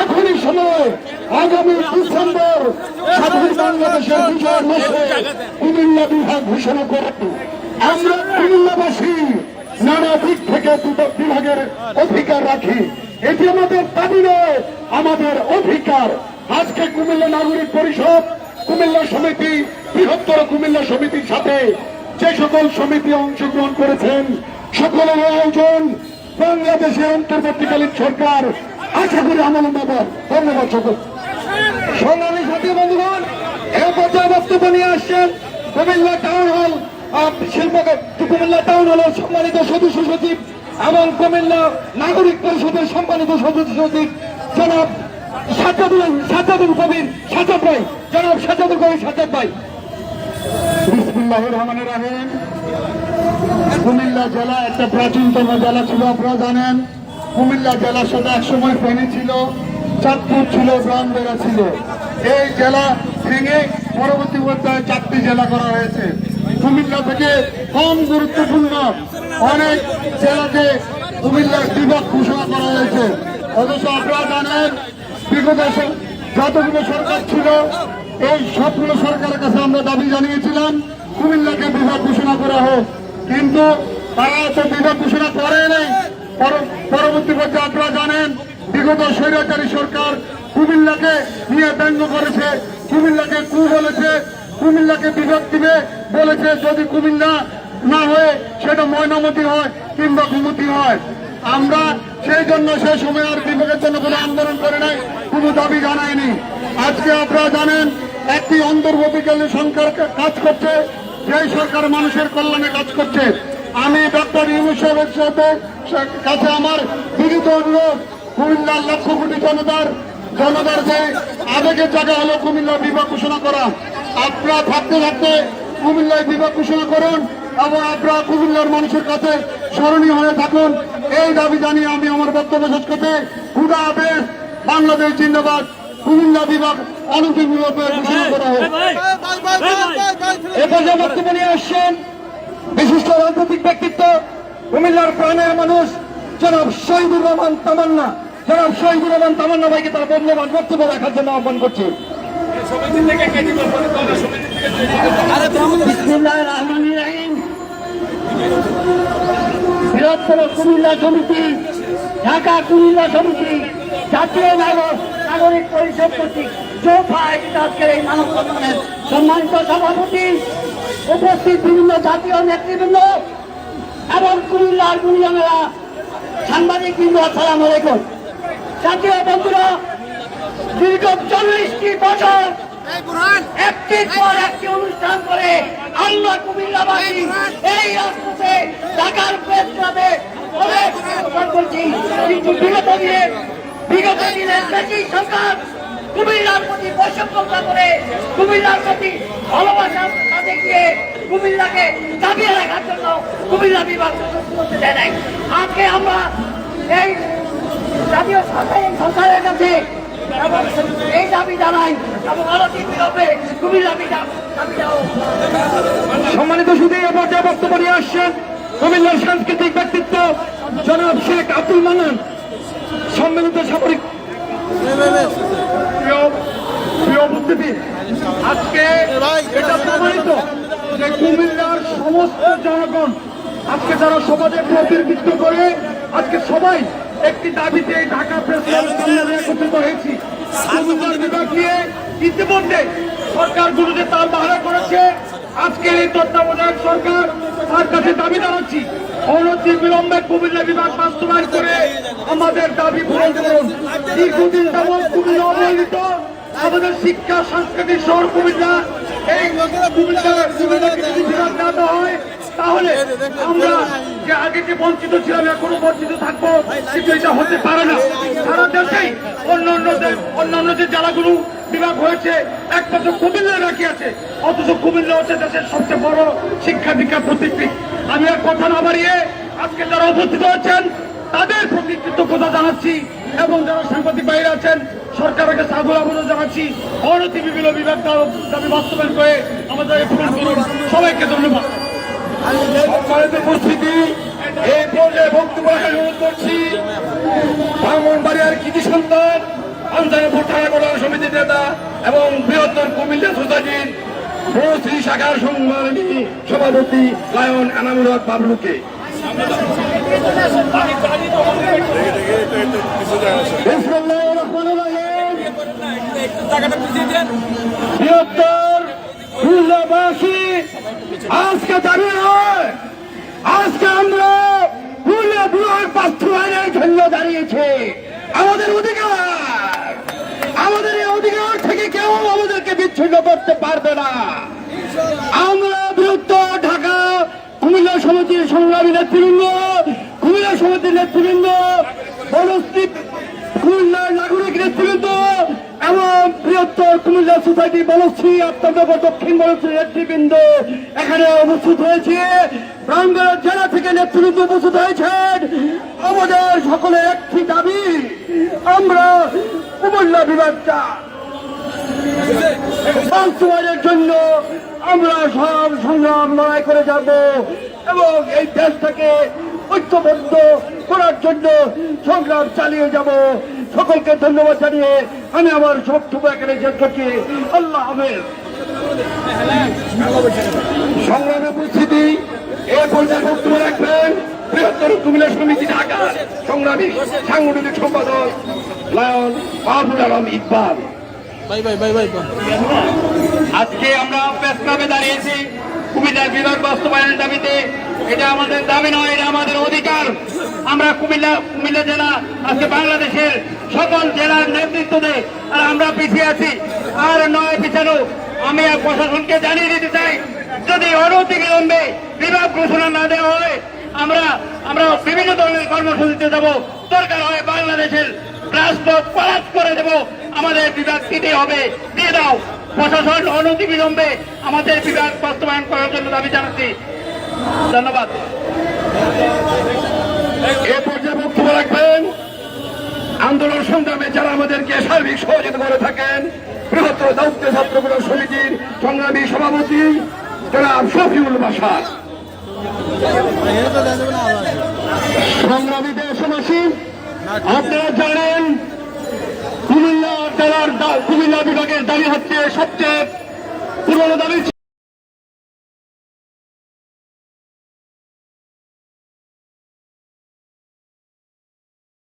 এখনই সময় আগামী ডিসেম্বর স্বাধীন বাংলাদেশের বিজয় মাসে কুমিল্লা বিভাগ ঘোষণা করুন। আমরা কুমিল্লাবাসী নানা দিক থেকে বিভাগের অধিকার রাখি। এটি আমাদের দাবি নয়, আমাদের অধিকার। আজকে কুমিল্লা নাগরিক পরিষদ, কুমিল্লা সমিতি, বৃহত্তর কুমিল্লা সমিতির সাথে যে সকল সমিতি অংশগ্রহণ করেছেন সকলের আয়োজন বাংলাদেশের অন্তর্বর্তীকালীন সরকার আশা করি আমল নেবেন ধন্যবাদ সকল। সংগ্রামী সাথী বন্ধুগণ এ পর্যায়ে বক্তব্য নিয়ে আসছেন কুমিল্লা টাউন হল আহ, শিল্প কুমিল্লা টাউন হলের সম্মানিত সদস্য সচিব এবং কুমিল্লা নাগরিক পরিষদের সম্মানিত সদস্য সচিব জনাব সাজাদুল সাজাদুল কবির। সাজাদ ভাই জনাব সাজাদুল কবির সাজাদ ভাই। বিসমুল্লাহ রহমান রাহিম। কুমিল্লা জেলা একটা প্রাচীনতম জেলা ছিল আপনারা জানেন কুমিল্লা জেলার সাথে একসময় ফেনী ছিল, চাঁদপুর ছিল ব্রাহ্মণবেড়া ছিল। এই জেলা ভেঙে পরবর্তী পর্যায়ে চারটি জেলা করা হয়েছে। কুমিল্লা থেকে কম গুরুত্বপূর্ণ অনেক জেলাকে কুমিল্লার বিভাগ ঘোষণা করা হয়েছে। অথচ আপনারা জানেন বিগত যতগুলো সরকার ছিল, এই সবগুলো সরকারের কাছে আমরা দাবি জানিয়েছিলাম। কুমিল্লাকে বিভাগ ঘোষণা করা হোক। কিন্তু তারা তো বিভাগ ঘোষণা করে নাই। পরবর্তী পর্যায়ে আপনারা জানেন, বিগত স্বৈরাচারী সরকার কুমিল্লাকে নিয়ে ব্যঙ্গ করেছে। কুমিল্লাকে কু বলেছে, কুমিল্লাকে বিভাগ দিবে বলেছে। যদি কুমিল্লা না হয়ে সেটা ময়নামতি হয় কিংবা কুমতি হয়, আমরা সেই জন্য সে সময় আর বিভাগের জন্য কোনো আন্দোলন করে নাই, কোনো দাবি জানায়নি আজকে আপনারা জানেন, একটি অন্তর্বর্তীকালীন সরকার কাজ করছে। যেই সরকার মানুষের কল্যাণে কাজ করছে, আমি ডক্টর ইউনুস সাথে কাছে আমার বিনীত অনুরোধ কুমিল্লার লক্ষ কোটি জনতার জনতার যে আবেগের জায়গা হলো কুমিল্লা বিভাগ ঘোষণা করা। আপনারা থাকতে থাকতে কুমিল্লায় বিভাগ ঘোষণা করুন এবং আপনারা কুমিল্লার মানুষের কাছে স্মরণীয় হয়ে থাকুন। এই দাবি জানিয়ে আমি আমার বক্তব্য শেষ করতে হুদা আবেশ বাংলাদেশ জিন্দাবাদ। কুমিল্লা বিভাগ ঘোষণা করা হোক। এ পর্যায়ে বক্তব্য নিয়ে আসছেন বিশিষ্ট রাজনৈতিক ব্যক্তিত্ব কুমিল্লার প্রাণের মানুষ জনাব শহীদুর রহমান তামান্না। জনাব শহীদুর রহমান তামান্না ভাইকে তার মূল্যবান বক্তব্য রাখার জন্য আহ্বান করছি। বিসমিল্লাহির রহমানির রহিম। বৃহত্তর কুমিল্লা সমিতি ঢাকা কুমিল্লা সমিতি জাতীয় নাগরিক নাগরিক পরিষদ কর্তৃক চৌথা আয়োজিত আজকের এই মানব সম্মানের সম্মানিত সভাপতি উপস্থিত বিভিন্ন জাতীয় নেতৃবৃন্দ এবং কুমিল্লার গুণীজনেরা সাংবাদিক বৃন্দ আসসালাম আলাইকুম। জাতীয় বন্ধুরা দীর্ঘ চল্লিশটি বছর একটির পর একটি অনুষ্ঠান করে আমরা কুমিল্লাবাসী এই রাজপথে ঢাকার প্রেস ক্লাবে অনেক করছি। কিন্তু বিগত দিনে বিগত দিনে ব্রিটিশ সরকার কুমিল্লার প্রতি বৈষম্যতা করে কুমিল্লার প্রতি ভালোবাসা দেখিয়ে কুমিল্লাকে দাবিয়ে রাখার জন্য কুমিল্লা বিভাগ করতে দেয় নাই। আজকে আমরা এই জাতীয় সরকার সরকারের কাছে এই দাবি জানাই এবং অনতি বিলম্বে কুমিল্লা বিভাগ সম্মানিত শুধু এ পর্যায়ে বক্তব্য নিয়ে আসছেন কুমিল্লার সাংস্কৃতিক ব্যক্তিত্ব জনাব শেখ আব্দুল মান্নান। সম্মিলিত সামরিক আজকে এটা প্রমাণিত যে কুমিল্লার সমস্ত জনগণ আজকে যারা সমাজে প্রতিনিধিত্ব করে আজকে সবাই একটি দাবিতে ঢাকা প্রেস ক্লাবের সামনে একত্রিত হয়েছি। কুমিল্লার বিভাগ নিয়ে ইতিমধ্যে সরকার গুলোতে তার বাহারা করেছে। আজকের এই তত্ত্বাবধায়ক সরকার তার কাছে দাবি জানাচ্ছি অনতি বিলম্বে কুমিল্লা বিভাগ বাস্তবায়ন করে আমাদের দাবি পূরণ করুন। দীর্ঘদিন যাবৎ কুমিল্লা অবহেলিত, আমাদের শিক্ষা, সাংস্কৃতিক শহর কুমিল্লা, এই কুমিল্লা কুমিল্লাকে যদি হয়, তাহলে আমরা যে আগে যে বঞ্চিত ছিলাম, এখনও বঞ্চিত থাকব, কিন্তু এটা হতে পারে না। সারা দেশেই অন্য অন্য দে- অন্যান্য যে জেলাগুলো বিভাগ হয়েছে, একমাত্র কুমিল্লা বাকি আছে। অথচ কুমিল্লা হচ্ছে দেশের সবচেয়ে বড় শিক্ষা দীক্ষা প্রতিকৃত আমি এক কথা না বাড়িয়ে আজকে যারা উপস্থিত হয়েছেন, তাদের প্রতি কৃতজ্ঞতা জানাচ্ছি এবং যারা সাংবাদিক বাইরে আছেন সরকারকে সাধু আবেদন জানাচ্ছি, অনতি বিভিন্ন বিভাগ দাবি বাস্তবায়ন করে আমাদের সবাইকে ধন্যবাদ। এই পর্যায়ে বক্তব্য অনুরোধ করছি, ব্রাহ্মণবাড়িয়ার কৃতি সন্তান থানা কল্যাণ সমিতির নেতা এবং বৃহত্তর কুমিল্লা সোসাইটির শ্রী শাখার সংগ্রামী সভাপতি লায়ন এনামুল হক বাবলুকে। বৃহত্তর আজকে দাবি নয় আজকে আমরা খুলনা বিভাগ বাস্তবায়নের জন্য দাঁড়িয়েছি আমাদের অধিকার আমাদের এই অধিকার থেকে কেউ আমাদেরকে বিচ্ছিন্ন করতে পারবে না। আমরা বৃহত্তর ঢাকা কুমিল্লা সমিতির সংগ্রামী নেতৃবৃন্দ, কুমিল্লা সমিতির নেতৃবৃন্দ, বনশ্রী কুমিল্লার নাগরিক নেতৃবৃন্দ কুমিল্লা সোসাইটি আত্মনগর দক্ষিণ বলশ্রী নেতৃবৃন্দ। এখানে উপস্থিত হয়েছে প্রাঙ্গণ জেলা থেকে নেতৃবৃন্দ উপস্থিত হয়েছেন। আমাদের সকলের একটি দাবি, আমরা কুমিল্লা বিভাগটা বাস্তবায়নের জন্য আমরা সব সংগ্রাম লড়াই করে যাব এবং এই দেশটাকে ঐক্যবদ্ধ করার জন্য সংগ্রাম চালিয়ে যাব। সকলকে ধন্যবাদ জানিয়ে আমি আমার বক্তব্য এখানে শেষ করছি। আল্লাহ হাফেজ। সংগ্রামে উপস্থিতি এ পর্যায়ে বক্তব্য রাখবেন বৃহত্তর কুমিল্লা সমিতি ঢাকা সংগ্রামী সাংগঠনিক সম্পাদক লায়ন মাহবুল আলম ইকবাল। আজকে আমরা প্রেস ক্লাবে দাঁড়িয়েছি। কুমিল্লার বিভাগ বাস্তবায়নের দাবিতে। এটা আমাদের দাবি নয় এটা আমাদের অধিকার। আমরা কুমিল্লা কুমিল্লা জেলা আজকে বাংলাদেশের সকল জেলার নেতৃত্ব দেয়। আর আমরা পিছিয়ে আছি। আর নয় পিছানো আমি প্রশাসনকে জানিয়ে দিতে চাই, যদি অনতিবিলম্বে বিভাগ ঘোষণা না দেওয়া হয়, আমরা আমরা বিভিন্ন ধরনের কর্মসূচিতে যাব। দরকার হয় বাংলাদেশের রাজপথ পালাত করে দেব। আমাদের বিভাগ দিতে হবে। দিয়ে দাও। প্রশাসন অনতিবিলম্বে আমাদের বিভাগ বাস্তবায়ন করার জন্য দাবি জানাচ্ছি। ধন্যবাদ। এ পর্যায়ে বক্তব্য রাখবেন আন্দোলন সংগ্রামে যারা আমাদেরকে সার্বিক সহযোগিতা করে থাকেন, বৃহত্তর দায়িত্ব ছাত্রগুলো সমিতির সংগ্রামী সভাপতি জনাব শফিউল বাসার সংগ্রামী দেশবাসী, আপনারা জানেন, কুমিল্লা জেলার কুমিল্লা বিভাগের দাবি হচ্ছে সবচেয়ে পুরনো দাবি